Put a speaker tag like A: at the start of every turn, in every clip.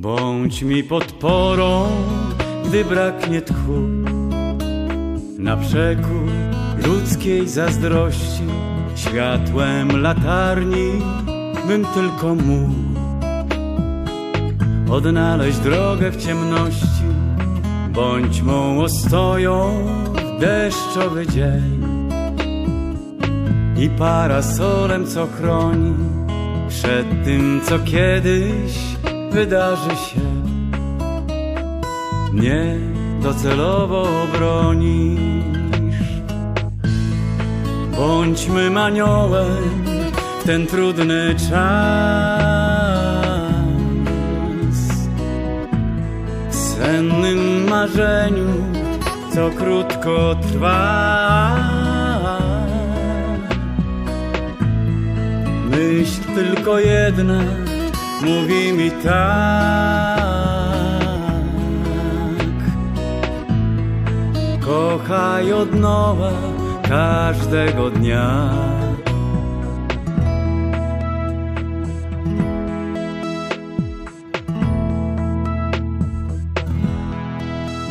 A: Bądź mi podporą, gdy braknie tchu. Na przekór ludzkiej zazdrości, światłem latarni bym tylko mógł odnaleźć drogę w ciemności. Bądź mą ostoją w deszczowy dzień i parasolem, co chroni przed tym, co kiedyś wydarzy się. Nie docelowo obronisz. Bądźmy maniołem w ten trudny czas. W sennym marzeniu, co krótko trwa. Myśl tylko jedna mówi mi tak. Kochaj od nowa każdego dnia.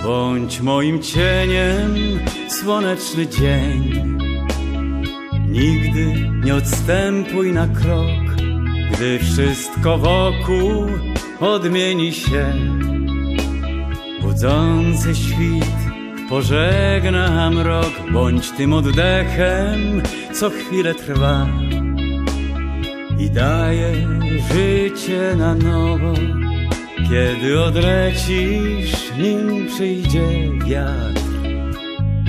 A: Bądź moim cieniem słoneczny dzień. Nigdy nie odstępuj na krok, gdy wszystko wokół odmieni się. Budzący świt pożegna mrok, bądź tym oddechem, co chwilę trwa i daje życie na nowo. Kiedy odlecisz, nim przyjdzie wiatr,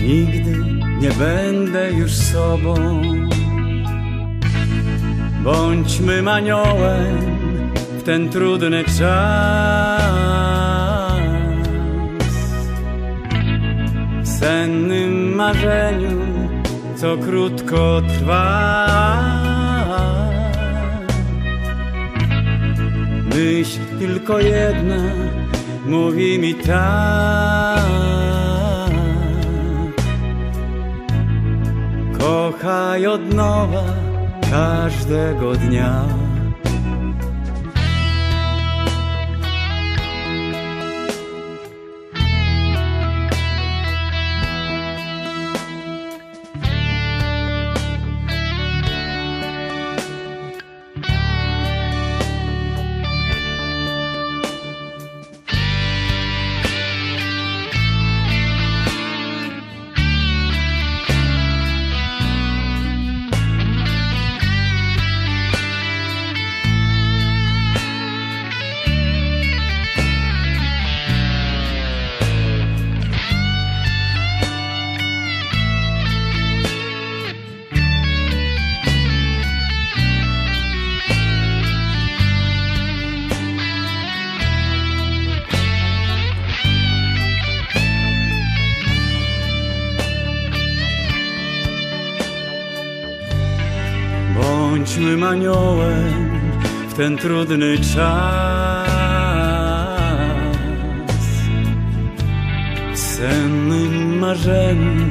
A: nigdy nie będę już sobą. Bądźmy maniołem w ten trudny czas. W sennym marzeniu, co krótko trwa. Myśl tylko jedna mówi mi tak. Kochaj od nowa każdego dnia. Bądźmy aniołem w ten trudny czas. Sennym marzeniu,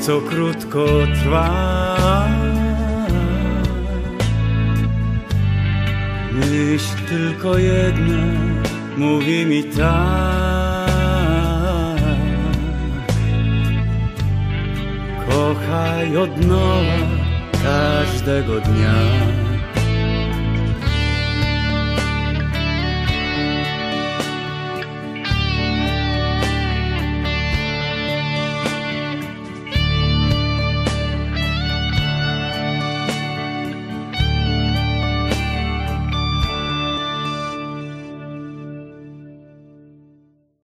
A: co krótko trwa. Myśl tylko jedna mówi mi tak. Kochaj od nowa każdego dnia.